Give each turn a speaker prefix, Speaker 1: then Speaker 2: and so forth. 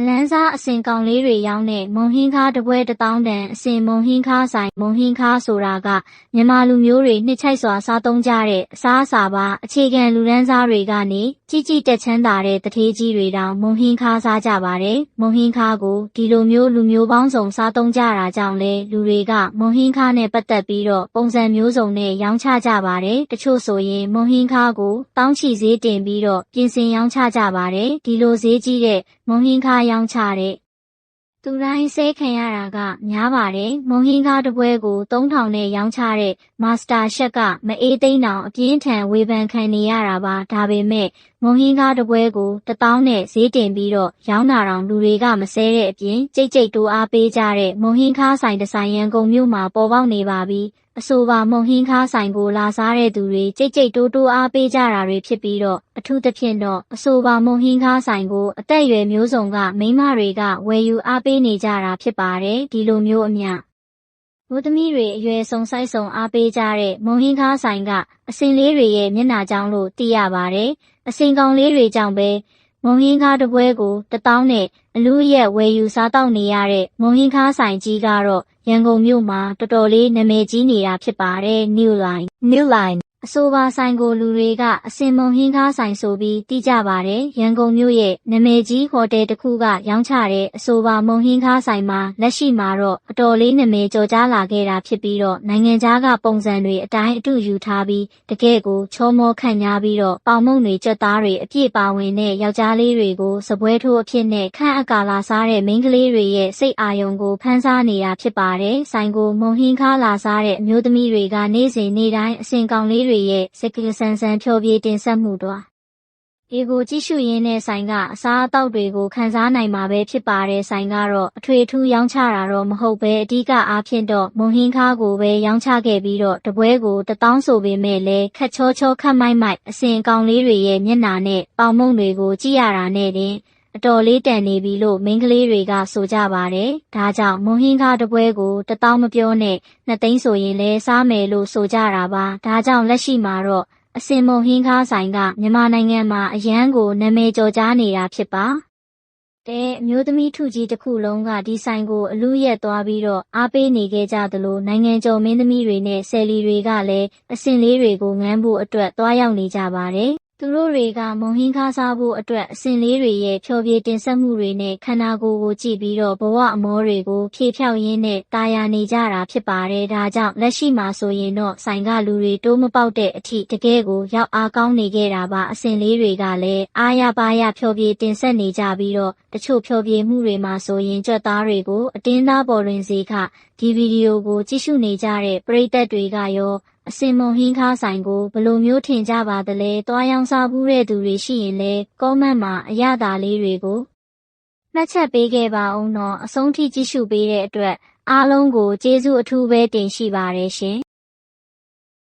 Speaker 1: အလန်းစားအစင်ကောင်လေးတွေရောင်းတဲ့မုံဟင်းခါတပွဲတစ်တောင်းတန်အစင်မုံဟင်းခါဆိုင်မုံဟင်းခါဆိုတာကမြန်မာလူမျိုးတွေနှစ်ချိုက်စွာစားသုံးကြတဲ့အစားအစာပါအခြေခံလူရန်စားတွေကနေ ကြီးကြီးတက်ချမ်းသာတဲ့တထေးကြီးတွေတောင်မုံဟင်းခါစားကြပါတယ်မုံဟင်းခါကိုဒီလိုမျိုးလူမျိုးပေါင်းစုံစားသုံးကြတာကြောင့်လေလူတွေကမုံဟင်းခါနဲ့ပတ်သက်ပြီးတော့ပုံစံမျိုးစုံနဲ့ရောင်းချကြပါတယ်တချို့ဆိုရင်မုံဟင်းခါကိုတောင်းချီဈေးတင်ပြီးတော့ပြင်ဆင်ရောင်းချကြပါတယ်ဒီလိုဈေးကြီးတဲ့မုံဟင်းခါရောင်းချတဲ့သူတိုင်းဆဲခံရတာကများပါတယ်မုံဟင်းကားတစ်ပွဲကို3000နဲ့ရောင်းချတဲ့မာစတာရှက်ကမအေးသိန်းတောင်အပြင်းထန်ဝေဖန်ခံနေရတာပါဒါပေမဲ့မုံဟင်းကားတစ်ပွဲကို1000နဲ့ဈေးတင်ပြီးတော့ရောင်းတာတောင်လူတွေကမဆဲတဲ့အပြင်ကြိတ်ကြိတ်တိုးအားပေးကြတဲ့မုံဟင်းကားဆိုင်ဒီဇိုင်ရန်ကုန်မြို့မှာပေါ်ပေါက်နေပါပြီအဆိုပါမုံဟင်းခါဆိုင်ကိုလာစားတဲ့သူတွေကြိတ်ကြိတ်တိုးတိုးအားပေးကြတာတွေဖြစ်ပြီးတော့အထူးသဖြင့်တော့အဆိုပါမုံဟင်းခါဆိုင်ကိုအသက်အရွယ်မျိုးစုံကမိန်းမတွေကဝယ်ယူအားပေးနေကြတာဖြစ်ပါတယ်ဒီလိုမျိုးအမျှ မိုးသမီးတွေအရွယ်ဆုံးဆိုင်ဆုံးအားပေးကြတဲ့မုံဟင်းခါဆိုင်ကအစင်လေးတွေရဲ့မျက်နှာကြောင်းလို့သိရပါတယ်အစင်ကောင်လေးတွေကြောင့်ပဲမုံဟင်းကားတစ်ပွဲကို1000နဲ့အလူရက်ဝယ်ယူစားတောက်နေရတဲ့မုံဟင်းကားဆိုင်ကြီးကတော့ရန်ကုန်မြို့မှာတော်တော်လေးနာမည်ကြီးနေတာဖြစ်ပါတယ် New Line
Speaker 2: New Line
Speaker 1: အဆိုပါဆိုင်ကိုလူတွေကအစင်မုံဟင်းကားဆိုင်ဆိုပြီးသိကြပါတယ်ရန်ကုန်မြို့ရဲ့နာမည်ကြီးဟိုတယ်တစ်ခုကရောင်းချတဲ့အဆိုပါမုံဟင်းကားဆိုင်မှာလက်ရှိမှာတော့အတော်လေးနာမည်ကျော်ကြားလာခဲ့တာဖြစ်ပြီးတော့နိုင်ငံခြားကပုံစံတွေအတိုင်းအတူယူထားပြီးတကယ့်ကိုချောမောခန့်ညားပြီးတော့ပေါင်မုံတွေကြက်သားတွေအပြည့်ပါဝင်တဲ့ယောက်ျားလေးတွေကိုစပွဲထိုးအဖြစ်နဲ့ခန့်အပ်ကာလာစားတဲ့မိန်းကလေးတွေရဲ့စိတ်အာရုံကိုဖန်ဆားနေတာဖြစ်ပါတယ်ဆိုင်ကိုမုံဟင်းကားလာစားတဲ့အမျိုးသမီးတွေကနေ့စဉ်နေ့တိုင်းအစင်ကောင်လေးတွေရဲ့စကဆန်ဆန်ဖြောပြေးတင်ဆက်မှုတော့ဒီကိုကြည့်ရှုရင်းနဲ့ဆိုင်ကအစားအသောက်တွေကိုခန်းစားနိုင်မှာပဲဖြစ်ပါတယ်ဆိုင်ကတော့အထွေထူးရောင်းချတာတော့မဟုတ်ပဲအဓိကအားဖြင့်တော့မုံဟင်းခါကိုပဲရောင်းချခဲ့ပြီးတော့တပွဲကိုတပေါင်းဆိုပေမဲ့လည်းခက်ချောချောခတ်မိုက်မိုက်အစင်အကောင်လေးတွေရဲ့မျက်နှာနဲ့ပေါင်မုံတွေကိုကြည့်ရတာနဲ့တင် အတော်လေးတန်နေပြီလို့မိန်းကလေးတွေကဆိုကြပါတယ်။ဒါကြောင့်မွန်ဟင်းကားတပွဲကိုတပေါင်းမပြောနဲ့နှစ်သိန်းဆိုရင်လည်းစားမယ်လို့ဆိုကြတာပါ။ဒါကြောင့်လက်ရှိမှာတော့အစင်မုံဟင်းကားဆိုင်ကမြန်မာနိုင်ငံမှာအရန်ကိုနာမည်ကျော်ကြားနေတာဖြစ်ပါ။တဲ့အမျိုးသမီးထုကြီးတစ်ခုလုံးကဒီဆိုင်ကိုအလူရက်သွားပြီးတော့အားပေးနေခဲ့ကြသလိုနိုင်ငံကျော်မင်းသမီးတွေနဲ့ဆယ်လီတွေကလည်းအစင်လေးတွေကိုငန်းဖို့အတွက်သွားရောက်နေကြပါတယ်။ သူတို့တွေကမုံဟင်းကားစားဖို့အတွက်အစင်လေးတွေရဲ့ဖြောပြေတင်ဆက်မှုတွေနဲ့ခန္ဓာကိုယ်ကိုကြည့်ပြီးတော့ဘဝအမောတွေကိုဖြည့်ဖြောက်ရင်းနဲ့တာယာနေကြတာဖြစ်ပါတယ်။ဒါကြောင့်လက်ရှိမှာဆိုရင်တော့ဆိုင်ကလူတွေတိုးမပေါက်တဲ့အထိတကယ်ကိုရောက်အားကောင်းနေခဲ့တာပါအစင်လေးတွေကလည်းအားရပါရဖြောပြေတင်ဆက်နေကြပြီးတော့တချို့ဖြောပြေမှုတွေမှာဆိုရင်ကြွက်သားတွေကိုအတင်းသားပေါ်တွင်စီခဒီဗီဒီယိုကိုကြည့်ရှုနေကြတဲ့ပရိသတ်တွေကရော အစင်မုံဟင်းခါဆိုင်ကိုဘလို့မျိုးထင်ကြပါသလဲတွားရောင်းစားဘူးတဲ့သူတွေရှိရင်လည်းကောမန့်မှာအရသာလေးတွေကိုမှတ်ချက်ပေးခဲ့ပါအောင်တော့အဆုံးထိကြည့်ရှုပေးတဲ့အတွက်အားလုံးကိုကျေးဇူးအထူးပဲတင်ရှိပါတယ်ရှင်